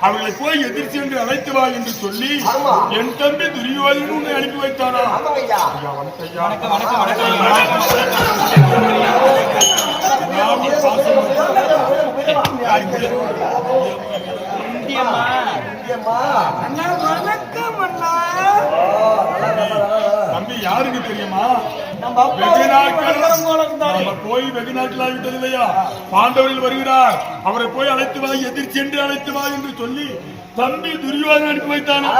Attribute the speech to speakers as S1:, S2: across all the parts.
S1: அவர்களை போய் எதிர் சென்று அழைத்து வா என்று சொல்லி. என் தம்பி துரியோதனன் உன்னை அனுப்பி வைத்தானா? வணக்கம்
S2: வணக்கம் அண்ணா.
S1: தம்பி யாருக்கு தெரியுமா?
S2: நம்ம அப்பா
S1: வெகு நாட்கள் ஆகிவிட்டது இல்லையா? பாண்டவர்கள் வருகிறார். அவரை போய் அழைத்து வா எதிர் சென்று அழைத்து வா என்று சொல்லி தம்பி துரியோதனன் அனுப்பி வைத்தானா?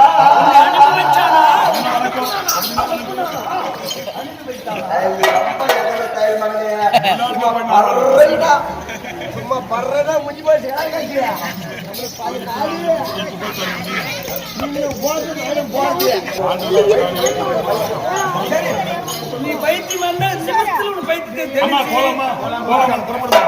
S2: அனுப்பி
S3: சும்மா முடிஞ்சு.
S2: நீ பைத்தியம் வந்தா நிமிஷத்துல உனக்கு பைத்தியத்தை
S1: ஆமா போலாமா புறப்படுமா புறப்படுமா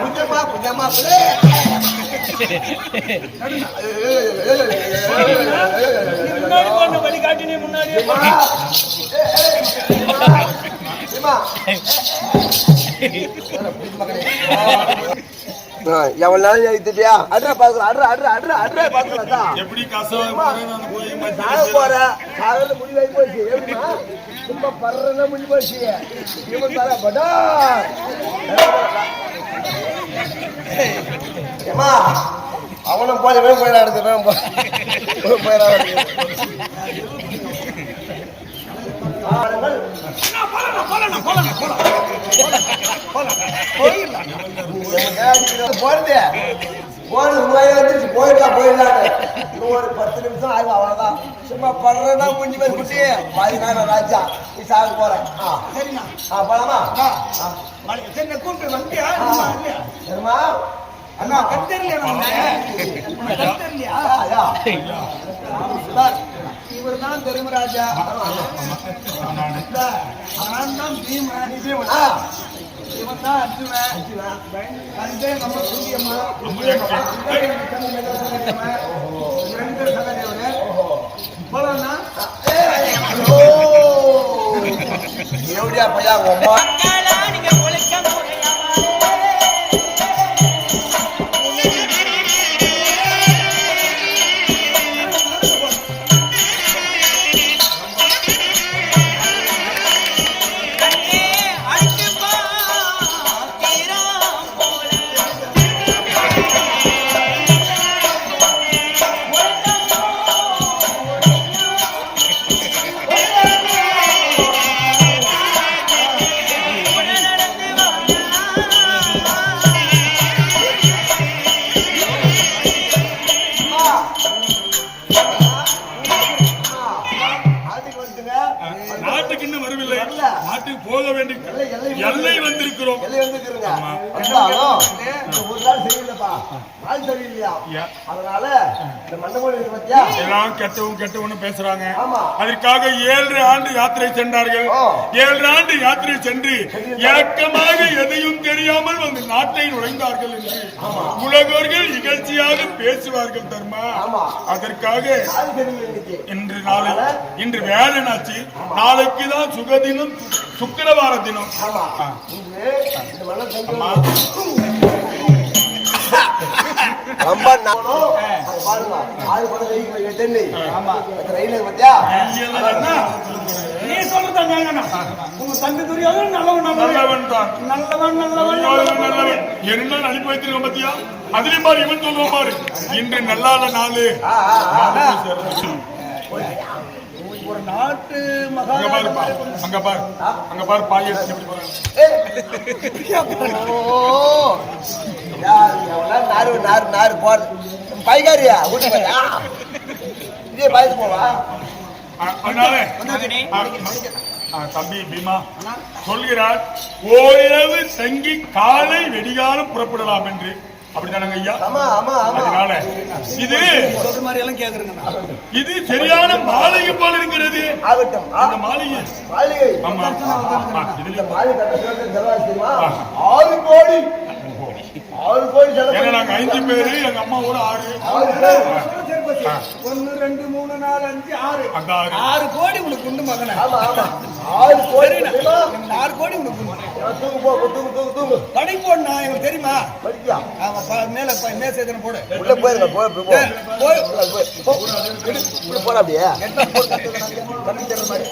S3: புஜமா, புஜமா,
S2: முன்னாடி போன வழி காட்டினே முன்னாடியே
S3: எவ்வளவு நாள் எழுதிட்டியா அட்ரா அட்ரா அட்ரா அட்ரா அட்ரா
S1: எப்படி போறேன்.
S3: முடிவாகி போச்சு முடிஞ்சு போச்சு இவன் தர ஏமா அவனும் போய் இவன் போயிடா எடுத்து போயிடா போறது போனது ரூபாய் வந்துருச்சு. போயிடலாம் போயிடலாம் இன்னும் ஒரு பத்து நிமிஷம் ஆகும் அவ்வளவுதான். சும்மா படுறதா முடிஞ்சு போய் குட்டி. பதினாறு ராஜா நீ சாக போறேன் ஆ.
S2: சரிண்ணா
S3: ஆ போலாமா? ஆ.
S2: மலை- சரி நான் கூப்பிட்டு வந்தியா?
S3: ஆ.
S2: இன்னும் வரலையா?
S3: சரிம்மா
S2: அண்ணா
S3: ஐயா
S2: இவர் தான் தர்மராஜா நான் தான் பீமன். இவன் தான் அர்ஜுனன் தந்தை நம்ம சூரியம்மா ரெண்டு பேர் சகோதரர்
S3: எப்படியா பையா
S1: உமா போக வேண்டிய
S3: எல்லை,
S1: வந்திருக்கிறோம்.
S3: எல்லை வந்துருக்குறங்க. வந்தாலும் இந்த ஒரு நாள் சரியில்லைப்பா. நாள் சரியில்லையா?
S1: யா.
S3: அதனால இந்த மண்டபம் இருக்கு பத்தியா?
S1: எல்லாம் கெட்டவும் கெட்டவனும் பேசுறாங்க.
S3: ஆமா.
S1: அதற்காக ஏழு ஆண்டு யாத்திரை சென்றார்கள்.
S3: ஓ.
S1: ஏழு ஆண்டு யாத்திரை சென்று இறக்கமாக எதையும் தெரியாமல் வந்து நாட்டை நுழைந்தார்கள் என்று உலகோர்கள் இகழ்ச்சியாக பேசுவார்கள் தர்மா. அதற்காக இன்று நாளை இன்று வேலனாச்சு நாளைக்கு தான் சுகதினம் சுக்கிரவார தினம்.
S3: ரொம்ப நானும் அது பாருங்க ஆறு படம் வெயிட் எட்டு ஆமா. ரயில் பத்தியா?
S1: இயல்ல என்ன?
S2: தான் கேட்கணும் உங்க தம்பி துரியோதனன் நல்லவன் நல்லவன்
S1: நல்லவன் தான்.
S2: நல்லவன் நல்லவன் நல்லவன்
S1: நல்லவன். என்ன அனுப்பி வைத்திருக்க பத்தியா? அதுலயும் பாரு இவன் சொல்லுவான் பாரு. இன்று நல்லாத நாளு.
S2: ஒரு நாட்டு. மகாராஜா
S1: அங்க பாரு அங்க பாரு பாய் எப்படி போறாங்க.
S3: நாரு நாரு நாரு போறது பைகாரியா? வீட்டு பையா இதே பயத்து போவா
S1: தம்பி பீமா சொல்கிறார் ஓரிரவு தங்கி காலை வெடிகாலம் புறப்படலாம் என்று. அப்படிதானங்க ஐயா?
S3: ஆமா ஆமா ஆமா.
S1: அதனால இது
S2: சொல்ற மாதிரி எல்லாம்
S1: இது சரியான மாளிகை போல இருக்கிறது.
S3: ஆகட்டும்.
S1: அந்த மாளிகை.
S3: மாளிகை.
S1: ஆமா இதுல
S3: மாளிகை தெரியுமா? ஆறு கோடி. ஆறு கோடி. செலவு
S1: நாங்க ஐந்து பேரு எங்க அம்மா கூட ஆறு.
S2: ஒன்னு ரெண்டு மூணு நாலு அஞ்சு ஆறு.
S1: ஆறு.
S2: ஆறு கோடி உனக்கு உண்டு மகனே.
S3: ஆமா ஆமா. ஆறு கோடி
S2: ஆறு கோடி
S3: தூங்கு போ தூங்கு தூங்கு தூங்கு.
S2: கடை போடணா எனக்கு தெரியுமா?
S3: படிக்கா
S2: அவன் மேல ப- மேசேதனை போடு.
S3: உள்ள போயிருங்க போய் போய் உள்ள போடா அப்படியே. தெரியற மாதிரி